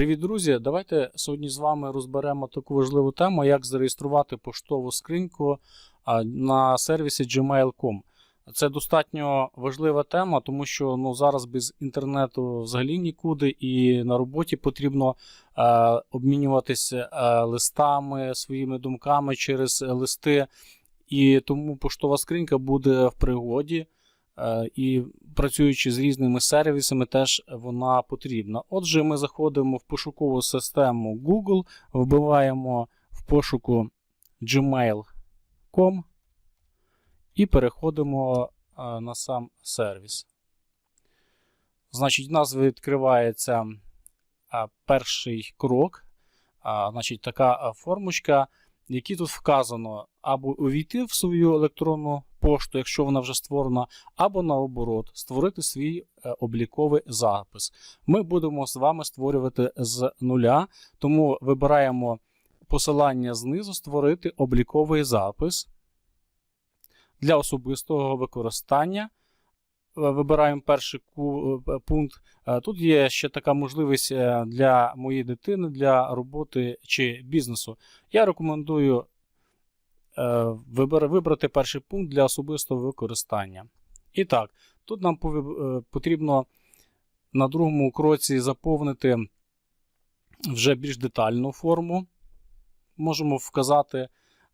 Привіт, друзі! Давайте сьогодні з вами розберемо таку важливу тему, як зареєструвати поштову скриньку на сервісі gmail.com. Це достатньо важлива тема, тому що ну, зараз без інтернету взагалі нікуди, і на роботі потрібно е, обмінюватися е, листами, своїми думками через листи. І тому поштова скринька буде в пригоді. Е, І працюючи з різними сервісами, теж вона потрібна. Отже, ми заходимо в пошукову систему Google, вбиваємо в пошуку gmail.com і переходимо е, на сам сервіс. Значить, в нас відкривається е, перший крок. Значить, така формочка, в якій тут вказано або увійти в свою електронну пошту, якщо вона вже створена, або наоборот, створити свій е, обліковий запис. Ми будемо з вами створювати з нуля, тому вибираємо посилання знизу створити обліковий запис для особистого використання. Е, Вибираємо перший е, пункт. Тут є ще така можливість для моєї дитини, для роботи чи бізнесу. Я рекомендую вибрати перший пункт для особистого використання. І так, тут нам е, потрібно на другому кроці заповнити вже більш детальну форму. Можемо вказати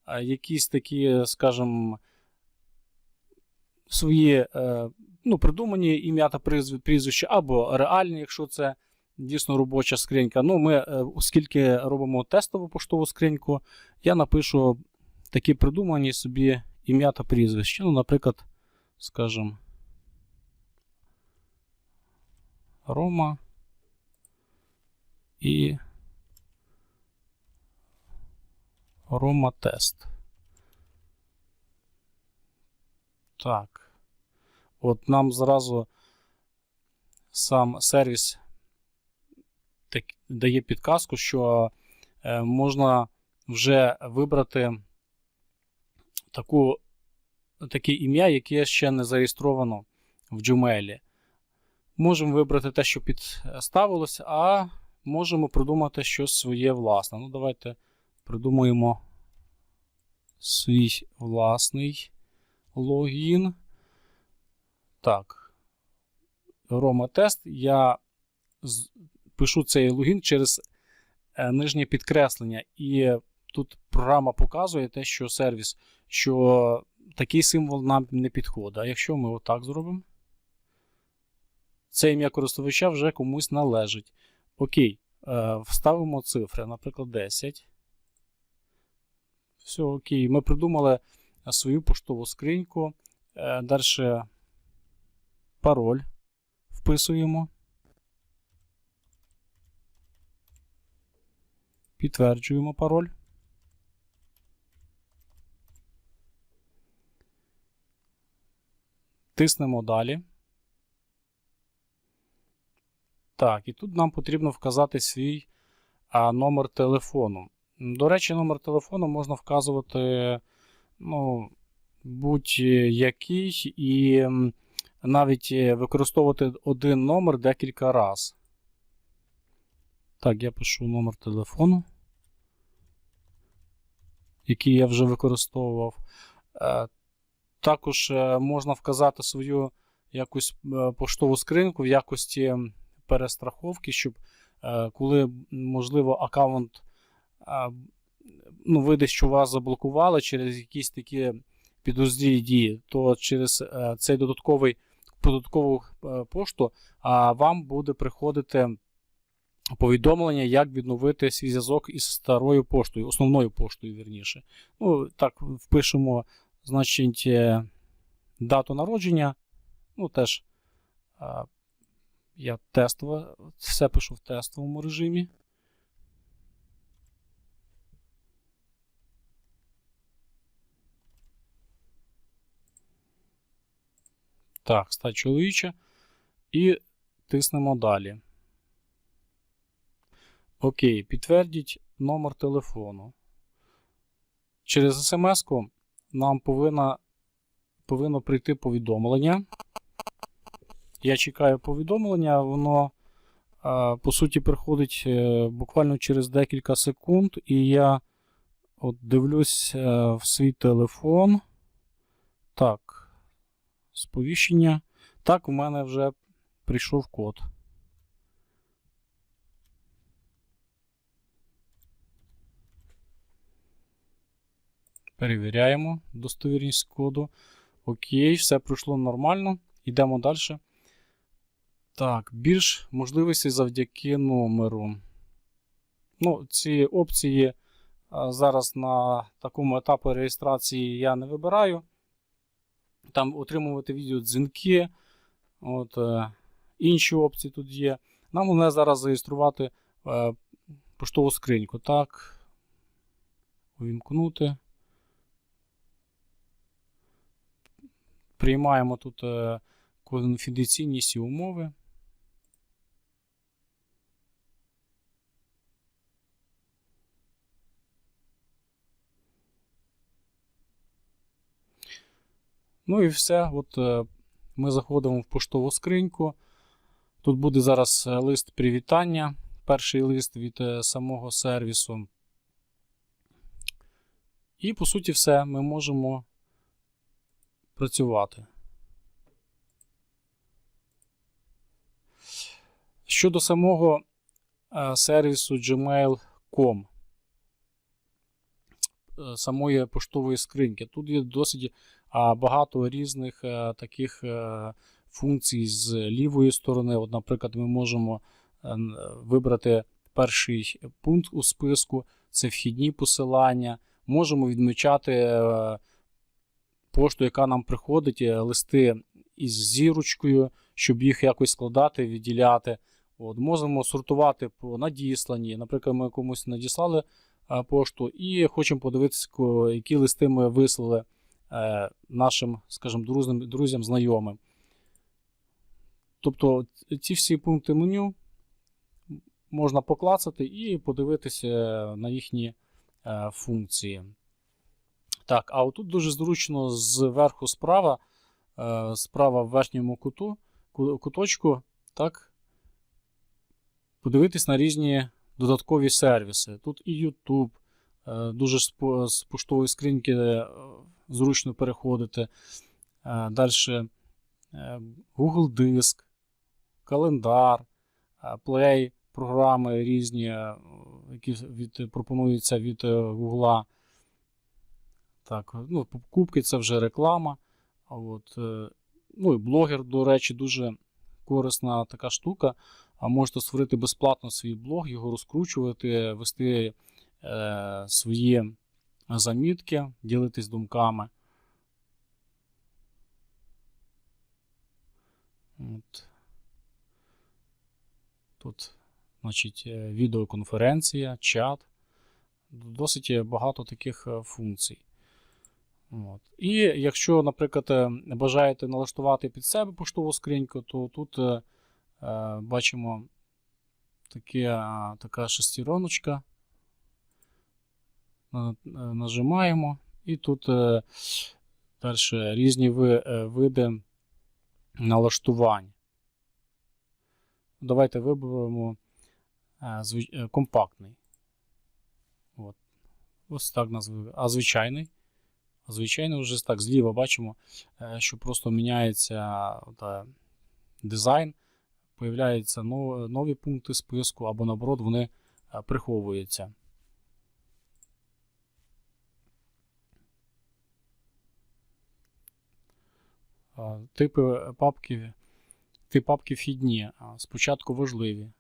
е, якісь такі, скажімо, свої е, ну, придумані ім'я та прізв- прізвища, або реальні, якщо це дійсно робоча скринька. Ну, ми, е, оскільки робимо тестову поштову скриньку, я напишу такі придумані собі ім'я та прізвище. Ну, наприклад, скажімо, Рома і Рома Тест. Так. От нам зразу сам сервіс дає підказку, що е, можна вже вибрати таку, таке ім'я, яке ще не зареєстровано в Gmail. Можемо вибрати те, що підставилося, а можемо придумати щось своє власне. Ну, давайте придумаємо свій власний логін. Так. Рома тест. Я пишу цей логін через е, нижнє підкреслення. І тут програма показує те, що сервіс, що такий символ нам не підходить. А якщо ми отак зробимо, це ім'я користувача вже комусь належить. Окей, е, вставимо цифри, наприклад, 10. Все, окей. Ми придумали свою поштову скриньку. Е, Далі пароль вписуємо. Підтверджуємо пароль. Тиснемо далі. Так, і тут нам потрібно вказати свій а, номер телефону. До речі, номер телефону можна вказувати ну, будь-який і навіть е, використовувати один номер декілька разів. Так, я пишу номер телефону, який я вже використовував. Також е, можна вказати свою якусь е, поштову скриньку в якості перестраховки, щоб е, коли, можливо, аккаунт ну, вийде, що вас заблокували через якісь такі підозрілі дії, то через цей додатковий додаткову пошту вам буде приходити повідомлення, як відновити свій зв'язок із старою поштою, основною поштою, вірніше. Ну, так, впишемо, значить, е, дату народження. Ну, теж е, я тестово, все пишу в тестовому режимі. Так, стать чоловіча. І тиснемо далі. Окей, підтвердіть номер телефону. Через смс-ку нам повинна, повинно прийти повідомлення. Я чекаю повідомлення, воно по суті, приходить е, буквально через декілька секунд, і я от дивлюсь е, в свій телефон. Так, сповіщення. Так, у мене вже прийшов код. Перевіряємо достовірність коду. Окей, все пройшло нормально. Йдемо далі. Так, більш можливостей завдяки номеру. Ну, ці опції зараз на такому етапі реєстрації я не вибираю. Там отримувати відеодзвінки. От, е, інші опції тут є. Нам головне зараз зареєструвати е, поштову скриньку. Так. Увімкнути. Приймаємо тут е, конфіденційність і умови. Ну і все. От е, Ми заходимо в поштову скриньку. Тут буде зараз е, лист привітання. Перший лист від самого сервісу. І, по суті, все. Ми можемо працювати. Щодо самого е, сервісу gmail.com, е, самої поштової скриньки, тут є досить багато різних е, таких е, функцій з лівої сторони. От, Наприклад, ми можемо е, вибрати перший пункт у списку, це вхідні посилання. Можемо відмічати е, пошту, яка нам приходить, е, листи із зірочкою, щоб їх якось складати, відділяти. От, можемо сортувати по надісланні. Наприклад, ми комусь надіслали е, пошту і хочемо подивитися, які листи ми вислали е, нашим, скажімо, друзям, друзям, знайомим. Тобто ці всі пункти меню можна поклацати і подивитися на їхні функції. Так, а отут дуже зручно зверху справа, е, справа в верхньому куту, куточку, так, подивитись на різні додаткові сервіси. Тут і YouTube, е, дуже з поштової скриньки е, зручно переходити. Далі Google Диск, календар, Play, програми різні, які від, пропонуються від Google. Так, ну, покупки це вже реклама. От, е, ну і блогер, до речі, дуже корисна така штука. А можете створити безплатно свій блог, його розкручувати, вести е, свої замітки, ділитись думками. От. Тут, значить, е, відеоконференція, чат. Досить багато таких е, функцій. От. І якщо, наприклад, е, бажаєте налаштувати під себе поштову скриньку, то тут е, е, бачимо таке, е, така шестероночка. Нажимаємо, і тут е, далі різні ви, види налаштувань. Давайте виберемо е, компактний. От. Ось так назву. А звичайний. Звичайно, вже так зліва бачимо, е, що просто міняється та, дизайн, появляються нов- нові пункти списку, або наоборот, вони е, приховуються. Типи папки, тип папки вхідні. Спочатку важливі.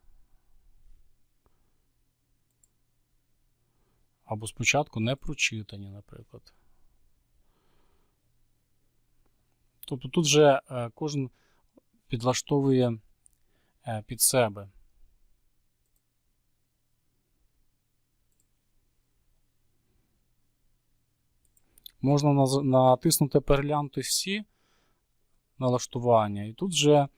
Або спочатку не прочитані, наприклад. Тобто тут вже е, кожен підлаштовує е, під себе. Можна натиснути переглянути всі налаштування, і тут вже,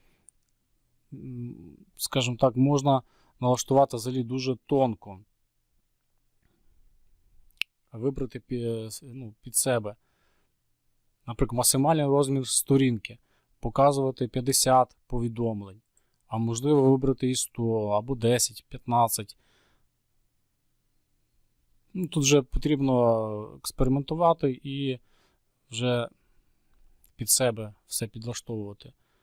скажімо так, можна налаштувати взагалі дуже тонко. Вибрати ну, під себе. Наприклад, максимальний розмір сторінки. Показувати 50 повідомлень. а можливо вибрати і 100, або 10, 15. Ну, тут вже потрібно експериментувати і вже під себе все підлаштовувати.